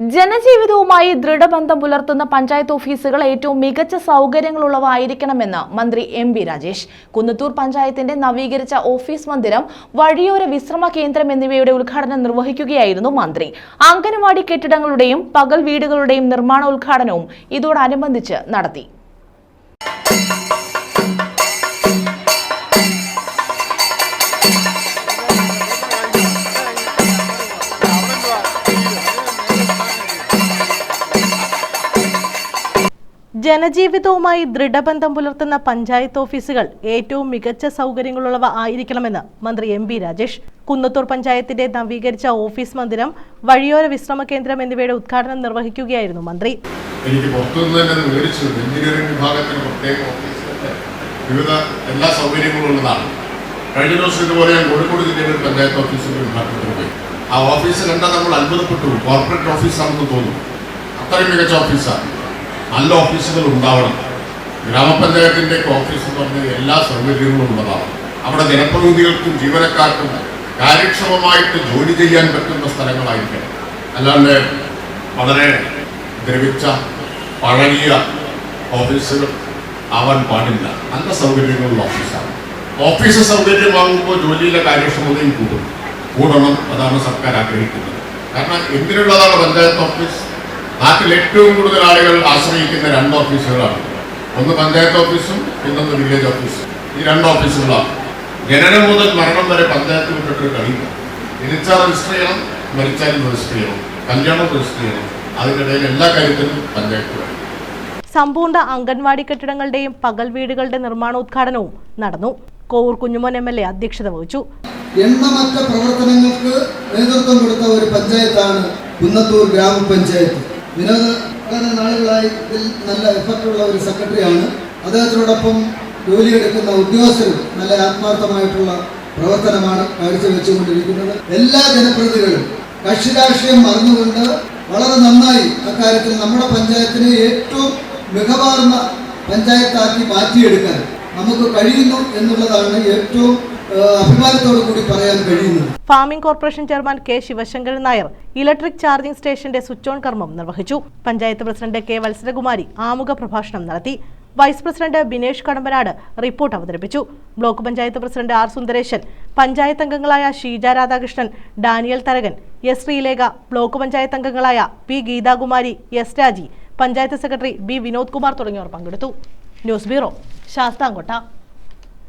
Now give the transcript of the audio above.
ജനജീവിതവുമായി ദൃഢബന്ധം പുലർത്തുന്ന പഞ്ചായത്ത് ഓഫീസുകൾ ഏറ്റവും മികച്ച സൗകര്യങ്ങളുള്ളവായിരിക്കണമെന്ന് മന്ത്രി എം വി രാജേഷ്. കുന്നത്തൂർ പഞ്ചായത്തിന്റെ നവീകരിച്ച ഓഫീസ് മന്ദിരം വഴിയോര വിശ്രമ കേന്ദ്രം എന്നിവയുടെ ഉദ്ഘാടനം നിർവഹിക്കുകയായിരുന്നു മന്ത്രി. അംഗനവാടി കെട്ടിടങ്ങളുടെയും പകൽ വീടുകളുടെയും നിർമ്മാണ ഉദ്ഘാടനവും ഇതോടനുബന്ധിച്ച് നടത്തി. ജനജീവിതവുമായി ദൃഢബന്ധം പുലർത്തുന്ന പഞ്ചായത്ത് ഓഫീസുകൾ ഏറ്റവും മികച്ച സൗകര്യങ്ങളുള്ളവ ആയിരിക്കണമെന്ന് മന്ത്രി എം ബി രാജേഷ്. കുന്നത്തൂർ പഞ്ചായത്തിന്റെ നവീകരിച്ച ഓഫീസ് മന്ദിരം വഴിയോര വിശ്രമ കേന്ദ്രം എന്നിവയുടെ ഉദ്ഘാടനം നിർവഹിക്കുകയായിരുന്നു മന്ത്രി. എനിക്ക് പുറത്തുനിന്ന് തന്നെ മേടിച്ചു എഞ്ചിനീയറിംഗ് വിഭാഗത്തിന് വിവിധ എല്ലാ സൗകര്യങ്ങളും ഉള്ളതാണ്. കഴിഞ്ഞ ദിവസം ഇതുപോലെ ഞാൻ കോഴിക്കോട് ജില്ലയിലെ ഒരു പഞ്ചായത്ത് ഓഫീസിൽ ഉദ്ഘാടനത്തിന് പോയി. ആ ഓഫീസ് കണ്ടാൽ നമ്മൾ അത്ഭുതപ്പെട്ടു. കോർപ്പറേറ്റ് ഓഫീസാണെന്ന് തോന്നും അത്രയും മികച്ച ഓഫീസാണ്. നല്ല ഓഫീസുകൾ ഉണ്ടാവണം. ഗ്രാമപഞ്ചായത്തിന്റെ ഓഫീസ് എന്ന് പറഞ്ഞാൽ എല്ലാ സൗകര്യങ്ങളും ഉള്ളതാണ്. അവിടെ ജനപ്രതിനിധികൾക്കും ജീവനക്കാർക്കും കാര്യക്ഷമമായിട്ട് ജോലി ചെയ്യാൻ പറ്റുന്ന സ്ഥലങ്ങളായിരിക്കണം. അല്ലാണ്ട് വളരെ ദ്രവിച്ച പഴകിയ ഓഫീസുകൾ ആവാൻ പാടില്ല. നല്ല സൗകര്യങ്ങളുള്ള ഓഫീസാണ്. ഓഫീസ് സൗകര്യമാകുമ്പോൾ ജോലിയിലെ കാര്യക്ഷമതയും കൂടും. കൂടണം അതാണ് സർക്കാർ ആഗ്രഹിക്കുന്നത്. കാരണം എന്തിനുള്ളതാണ് പഞ്ചായത്ത് ഓഫീസ്? നാട്ടിൽ ഏറ്റവും കൂടുതൽ ആളുകൾ ആശ്രയിക്കുന്ന രണ്ട് ഓഫീസുകളാണ്. ഒന്ന് പഞ്ചായത്ത് ഓഫീസും പിന്നൊന്ന് വില്ലേജ് ഓഫീസും. ഈ രണ്ട് ഓഫീസുകളാണ്. ജനനം മുതൽ മരണം വരെ പഞ്ചായത്ത് വിട്ടിട്ട് കഴിയില്ല ജനിച്ചാൽ രജിസ്റ്റർ ചെയ്യണം മരിച്ചാലും രജിസ്റ്റർ ചെയ്യണം. കല്യാണം രജിസ്റ്റർ ചെയ്യണം. അതിനിടയിൽ എല്ലാ കാര്യത്തിലും പഞ്ചായത്ത് വേണം. സമ്പൂർണ അംഗൻവാടി കെട്ടിടങ്ങളുടെയും പകൽ വീടുകളുടെ നിർമ്മാണോദ്ഘാടനവും നടന്നു. Kovoor Kunjumon M L A അധ്യക്ഷത വഹിച്ചു. എണ്ണമറ്റ പ്രവർത്തനങ്ങൾക്ക് നേതൃത്വം കൊടുത്ത ഒരു പഞ്ചായത്താണ് കുന്നത്തൂർ ഗ്രാമപഞ്ചായത്ത്. വിനോദ നാളുകളായി ഇതിൽ നല്ല എഫക്റ്റുള്ള ഒരു സെക്രട്ടറിയാണ് അദ്ദേഹത്തിനോടൊപ്പം ജോലിയെടുക്കുന്ന ഉദ്യോഗസ്ഥരും നല്ല ആത്മാർത്ഥമായിട്ടുള്ള പ്രവർത്തനമാണ് കാഴ്ചവെച്ചുകൊണ്ടിരിക്കുന്നത് എല്ലാ ജനപ്രതിനിധികളും കക്ഷി രാഷ്ട്രീയം മറന്നുകൊണ്ട് വളരെ നന്നായി അക്കാര്യത്തിൽ നമ്മുടെ പഞ്ചായത്തിനെ ഏറ്റവും മികവാർന്ന പഞ്ചായത്താക്കി മാറ്റിയെടുക്കാൻ നമുക്ക് കഴിയുന്നു എന്നുള്ളതാണ് ഏറ്റവും കൂടി പറയാൻ farming corporation chairman K Sivasankaran Nair electric charging സ്റ്റേഷന്റെ സ്വിച്ച് ഓൺ കർമ്മം നിർവഹിച്ചു. പഞ്ചായത്ത് പ്രസിഡന്റ് കെ വത്സരകുമാരി ആമുഖ പ്രഭാഷണം നടത്തി. Vice president Binesh Kadampanad report അവതരിപ്പിച്ചു. Block panchayat president R Sundaresan panchayat അംഗങ്ങളായ ഷീജ രാധാകൃഷ്ണൻ ഡാനിയൽ തരകൻ എസ് ശ്രീലേഖ ബ്ലോക്ക് പഞ്ചായത്ത് അംഗങ്ങളായ P Geethakumari S Raji panchayat secretary B Vinod Kumar തുടങ്ങിയവർ പങ്കെടുത്തു. News bureau Sasthamkotta.